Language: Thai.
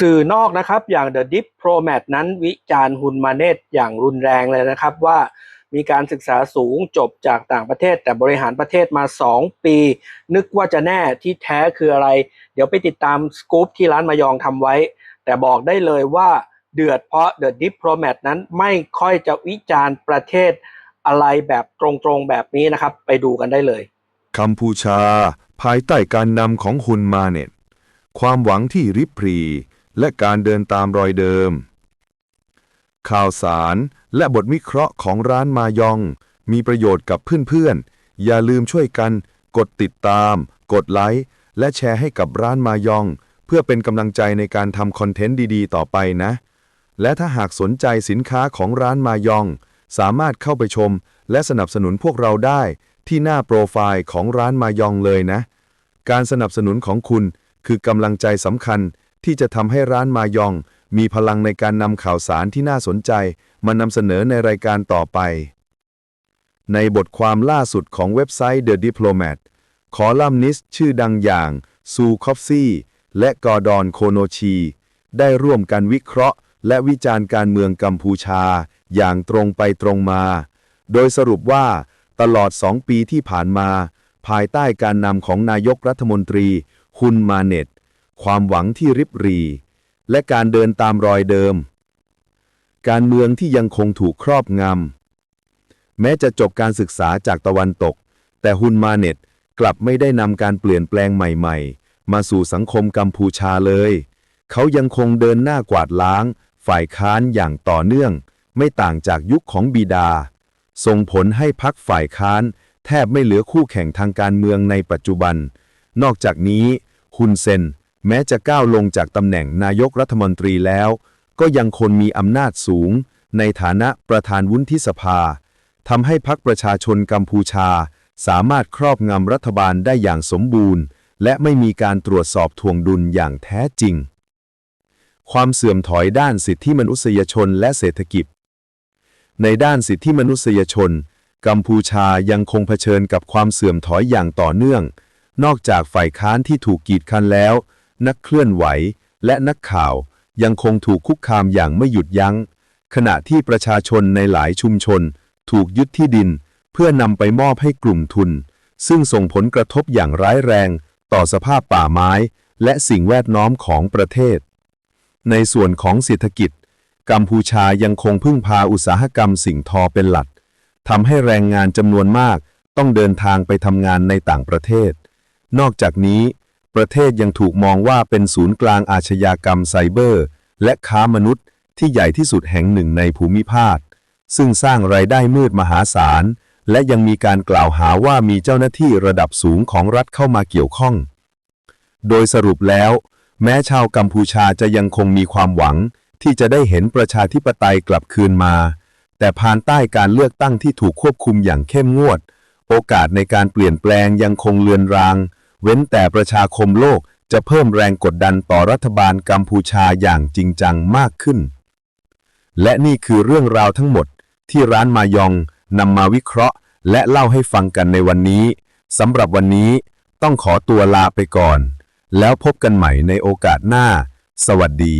สื่อนอกนะครับอย่าง The Diplomat นั้นวิจารณ์ฮุนมาเนตอย่างรุนแรงเลยนะครับว่ามีการศึกษาสูงจบจากต่างประเทศ แต่บริหารประเทศมา 2 ปี นึกว่าจะแน่ที่แท้คืออะไร เดี๋ยวไปติดตามสกู๊ปที่ร้านมายองทำไว้ แต่บอกได้เลยว่าเดือดเพราะ The Diplomat นั้นไม่ค่อยจะวิจารณ์ประเทศอะไรแบบตรงๆแบบนี้นะครับ ไปดูกันได้เลยกัมพูชา ภายใต้การนำของฮุนมาเนตความหวังที่ริบพรี และการเดินตามรอยเดิม ข่าวสารและบทวิเคราะห์ของร้านมายอง มีประโยชน์กับเพื่อนๆ อย่าลืมช่วยกันกดติดตาม กดไลค์และแชร์ให้กับร้านมายอง เพื่อเป็นกำลังใจในการทำคอนเทนต์ดีๆ ต่อไปนะ และถ้าหากสนใจสินค้าของร้านมายอง สามารถเข้าไปชม และสนับสนุนพวกเราได้ที่หน้าโปรไฟล์ของร้านมายองเลยนะ การสนับสนุนของคุณคือกำลังใจสำคัญ ที่จะทำให้ร้านมายอง มีพลังในการนำข่าวสารที่น่าสนใจ มานำเสนอในรายการต่อไป ในบทความล่าสุดของเว็บไซต์ The Diplomat คอลัมนิสต์ชื่อดังอย่าง ซูคอฟซี่และกอร์ดอนโคโนชี ได้ร่วมกันวิเคราะห์ และวิจารณ์การเมืองกัมพูชา อย่างตรงไปตรงมา โดยสรุปว่า ตลอดสองปีที่ผ่านมา ภายใต้การนำของนายกรัฐมนตรีฮุนมาเน็ต ความหวังที่ริบหรี และการเดินตามรอยเดิม การเมืองที่ยังคงถูกครอบงำ แม้จะจบการศึกษาจากตะวันตก แต่ฮุนมาเน็ตกลับไม่ได้นำการเปลี่ยนแปลงใหม่ๆ มาสู่สังคมกัมพูชาเลย เขายังคงเดินหน้ากวาดล้าง ฝ่ายค้านอย่างต่อเนื่อง ไม่ต่างจากยุคของบิดา ส่งผลให้พักฝ่ายค้านแทบไม่เหลือคู่แข่งทางการเมืองในปัจจุบัน นอกจากนี้ฮุนเซน แม้จะก้าวลงจากตำแหน่งนายกรัฐมนตรีแล้ว ก็ยังคงมีอำนาจสูง ในฐานะประธานวุฒิสภาทำให้พรรคประชาชนกัมพูชา สามารถครอบงำรัฐบาลได้อย่างสมบูรณ์ และไม่มีการตรวจสอบทวงดุลอย่างแท้จริง ความเสื่อมถอยด้านสิทธิมนุษยชนและเศรษฐกิจ ในด้านสิทธิมนุษยชน กัมพูชายังคงเผชิญกับความเสื่อมถอยอย่างต่อเนื่อง นอกจากฝ่ายค้านที่ถูกกีดกันแล้ว นักเคลื่อนไหว และนักข่าวยังคงถูกคุกคามอย่างไม่หยุดยัง้ง ขณะที่ประชาชนในหลายชุมชน ถูกยึดที่ดิน เพื่อนำไปมอบให้กลุ่มทุน ซึ่งส่งผลกระทบอย่างร้ายแรง ต่อสภาพป่าไม้ และสิ่งแวดล้อมของประเทศ ในส่วนของเศรษฐกิจ กัมพูชายังคงพึ่งพาอุตสาหกรรมสิ่งทอเป็นหลักทำให้แรงงานจำนวนมากต้องเดินทางไปทำงานในต่างประเทศ นอกจากนี้ ประเทศยังถูกมองว่าเป็นศูนย์กลางอาชญากรรมไซเบอร์ และค้ามนุษย์ที่ใหญ่ที่สุดแห่งหนึ่งในภูมิภาค ซึ่งสร้างรายได้มืดมหาศาล และยังมีการกล่าวหาว่ามีเจ้าหน้าที่ระดับสูงของรัฐเข้ามาเกี่ยวข้อง โดยสรุปแล้ว แม้ชาวกัมพูชาจะยังคงมีความหวัง ที่จะได้เห็นประชาธิปไตยกลับคืนมา แต่ภายใต้การเลือกตั้งที่ถูกควบคุมอย่างเข้มงวด โอกาสในการเปลี่ยนแปลงยังคงเลือนราง เว้นแต่ประชาคมโลกจะเพิ่มแรงกดดันต่อรัฐบาลกัมพูชาอย่างจริงจังมากขึ้น และนี่คือเรื่องราวทั้งหมดที่ร้านมายองนำมาวิเคราะห์ และเล่าให้ฟังกันในวันนี้สำหรับวันนี้ต้องขอตัวลาไปก่อน แล้วพบกันใหม่ในโอกาสหน้า สวัสดี